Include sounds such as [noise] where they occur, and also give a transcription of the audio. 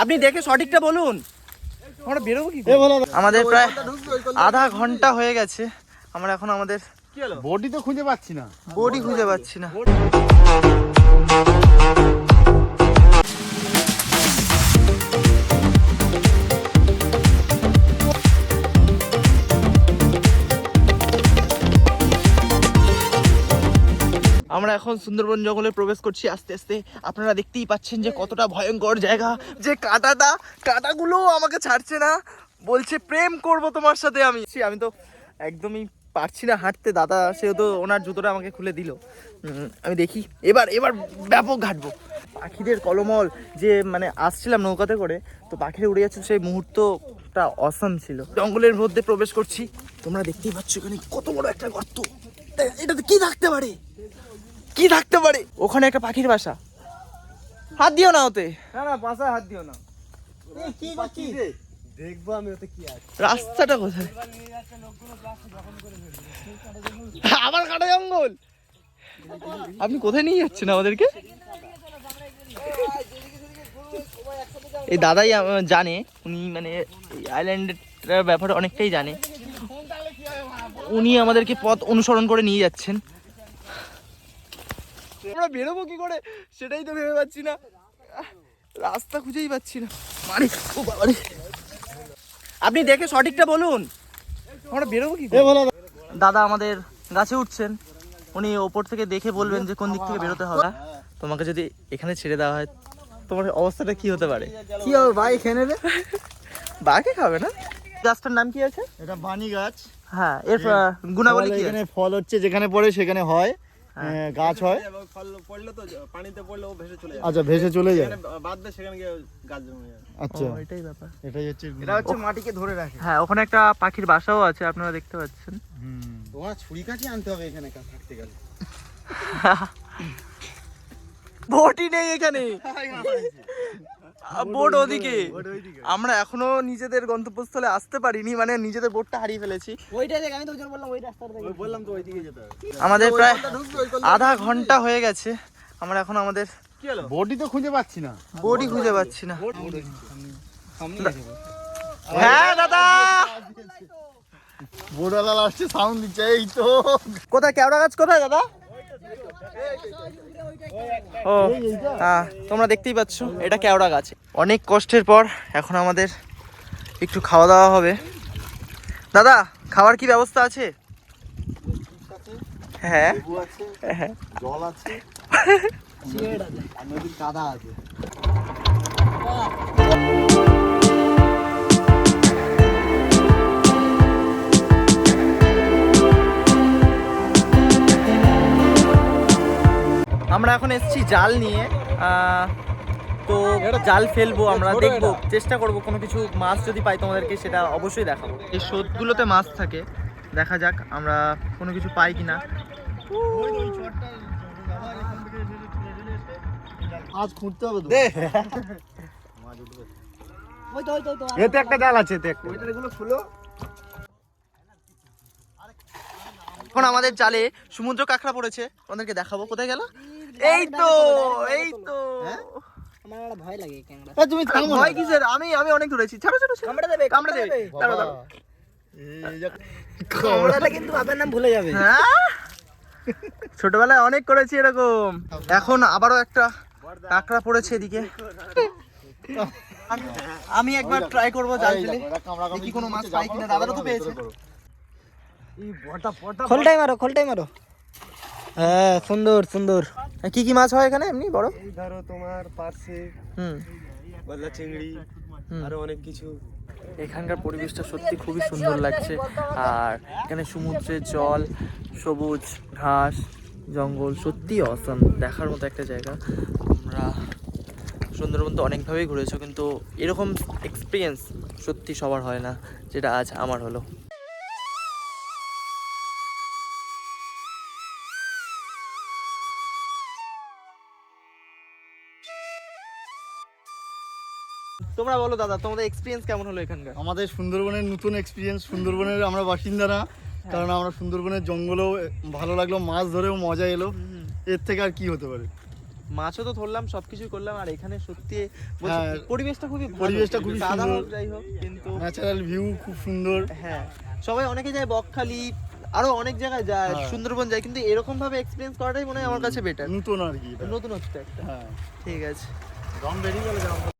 আপনি দেখে সঠিকটা বলুন। আমরা বেরোবো কি আমাদের প্রায় আধা ঘণ্টা হয়ে গেছে। আমরা এখন আমাদের বডি তো খুঁজে পাচ্ছি না। বডি খুঁজে পাচ্ছি না। আমরা এখন সুন্দরবন জঙ্গলে প্রবেশ করছি আস্তে আস্তে। আপনারা দেখতেই পাচ্ছেন যে কতটা ভয়ঙ্কর জায়গা। যে কাঁটাটা কাঁটাগুলো আমাকে ছাড়ছে না। বলছে, প্রেম করব তোমার সাথে আমি। আমি তো একদমই পারছি না হাঁটতে। দাদা সেহেতু ওনার জুতোটা আমাকে খুলে দিল। আমি দেখি। এবার এবার ব্যাপক ঘাটবো। পাখিদের কলমল যে মানে আসছিলাম নৌকাতে করে, তো পাখিরা উড়ে যাচ্ছে। সেই মুহূর্তটা অসম ছিল। জঙ্গলের মধ্যে প্রবেশ করছি। তোমরা দেখতেই পাচ্ছ এখানে কত বড় একটা গর্ত। এটাতে কি থাকতে পারে? কি থাকতে পারে? ওখানে একটা পাখির বাসা। হাত দিও না ওতে। না না পাশে হাত দিও না। কি করছিস দেখব আমি ওতে কি আছে। রাস্তাটা কোথায়? আবার কাটা জঙ্গল? আপনি কোথায় নিয়ে যাচ্ছেন আমাদেরকে? এই দাদাই জানে উনি মানে এই আইল্যান্ডের ব্যাপারে অনেকটাই জানে। উনি আমাদেরকে পথ অনুসরণ করে নিয়ে যাচ্ছেন। আমরা বেরোবো কি করে? সেটাই তো ভেবে পাচ্ছি না। রাস্তা খুঁজেই পাচ্ছি না। মানে ও আপনি দেখে সঠিকটা বলুন। আমরা বেরোবো কি? দাদা আমাদের গাছে উঠছেন। উনি ওপর থেকে দেখে বলবেন যে কোন দিক থেকে বেরোতে হবে। তোমাকে যদি এখানে ছেড়ে দেওয়া হয় তোমার অবস্থাটা কি হতে পারে? কি হবে ভাই খেয়ে নেবে বাঘে খাবে না? গাছটার নাম কি আছে? এটা বানি গাছ। হ্যাঁ এর গুণাবলী কি এখানে ফল হচ্ছে যেখানে পড়ে সেখানে হয়। গাছ হয়। ফল পড়লে তো পানিতে পড়লে ও ভেসে চলে যাবে আচ্ছা ভেসে চলে যায়। এখানে সেখানে গিয়ে গাছ জমে যাবে আচ্ছা। এটাই ব্যাপার। এটাই হচ্ছে এটা হচ্ছে মাটিকে ধরে রাখে। হ্যাঁ ওখানে একটা পাখির বাসাও আছে আপনারা দেখতে পাচ্ছেন। হুম। তোমার ছুরি কাঠি আনতে হবে এখানে থাকতে গেলে। [laughs] বোটই নেই এখানে। বোট ওদিকে আমরা এখনও নিজেদের গন্তব্যস্থলে আসতে পারিনি মানে নিজেদের বোটটা হারিয়ে ফেলেছি। ওইটাই দেখ আমি তো বললাম ওই রাস্তাটা বললাম তো ওইদিকে যেতে আমাদের প্রায় আধা ঘণ্টা হয়ে গেছে আমরা এখন আমাদের বডি তো খুঁজে পাচ্ছি না। বোটই খুঁজে পাচ্ছি না। হ্যাঁ দাদা! বোর্ডওয়ালা লাস্টে সাউন্ড দিচ্ছে এই তো। কোথায় কেওড়া গাছ কোথায় দাদা? ও হ্যাঁ তোমরা দেখতেই পাচ্ছ এটা কেওড়া গাছ। অনেক কষ্টের পর এখন আমাদের একটু খাওয়া দাওয়া হবে। দাদা খাওয়ার কি ব্যবস্থা আছে? হ্যাঁ। হ্যাঁ। জল আছে [laughs] কাদা আছে। আমরা এখন এসেছি জাল নিয়ে তো জাল ফেলব আমরা দেখব চেষ্টা করব কোনো কিছু মাছ যদি পাই তোমাদেরকে সেটা অবশ্যই দেখাবো। এই স্রোতগুলোতে মাছ থাকে দেখা যাক আমরা কোনো কিছু পাই কিনা। আজ খুঁজতে হবে দে। এতে একটা জাল আছে এতে একটা। এগুলো খুলো। এখন আমাদের জালে সমুদ্র কাঁকড়া পড়েছে। আমাদেরকে দেখাবো কোথায় গেল? এই তো এই তো। ভয় লাগে তুমি ভয় কিসের? আমি আমি অনেক ধরেছি ছাড়ো ছাড়ো ছাড়ো। দেবে কামড়ে দেবে। দাঁড়াও, দাঁড়াও। কামড়ালে কিন্তু আপনার নাম ভুলে যাবে। হ্যাঁ? ছোটবেলায় অনেক করেছি এরকম। এখন আবারও একটা কাঁকড়া পড়েছে এদিকে। আমি একবার ট্রাই করব জাল ফেলে। দেখি কোনো মাছ পাই কিনা। করো, দাদারও তো পেয়েছে। খোলটাই মারো খোলটাই মারো। হ্যাঁ সুন্দর সুন্দর। কি কি মাছ হয় এখানে এমনি বড়? এই ধরো তোমার পার্সে হুম। গলদা চিংড়ি। আরও অনেক কিছু। এখানকার পরিবেশটা সত্যি খুবই সুন্দর লাগছে। আর এখানে সমুদ্রের জল সবুজ ঘাস জঙ্গল সত্যি অসম দেখার মতো একটা জায়গা। আমরা সুন্দরবন তো অনেকভাবেই ঘুরেছো কিন্তু এরকম এক্সপিরিয়েন্স সত্যি সবার হয় না যেটা আজ আমার হলো। তোমরা বলো দাদা তোমাদের এক্সপিরিয়েন্স কেমন হলো এখানকার? আমাদের সুন্দরবনের নতুন এক্সপিরিয়েন্স সুন্দরবনের আমরা বাসিন্দা না কারণ আমরা সুন্দরবনের জঙ্গলেও ভালো লাগল মাছ ধরেও মজা এলো। এর থেকে আর কি হতে পারে? মাছও তো ধরলাম সবকিছু করলাম আর এখানে সত্যি হ্যাঁ, পরিবেশটা খুবই পরিবেশটা খুবই সাদা সুন্দর। হোক, যাই হোক কিন্তু ন্যাচারাল ভিউ খুব সুন্দর। হ্যাঁ সবাই অনেকে যায় বকখালি আরও অনেক জায়গায় যায় হ্যাঁ। সুন্দরবন যায় কিন্তু এরকম ভাবে এক্সপিরিয়েন্স করাটাই মনে হয় আমার কাছে বেটার নতুন আর কি এটা। নতুন হচ্ছে একটা। হ্যাঁ। ঠিক আছে। দম বেরিয়ে গেল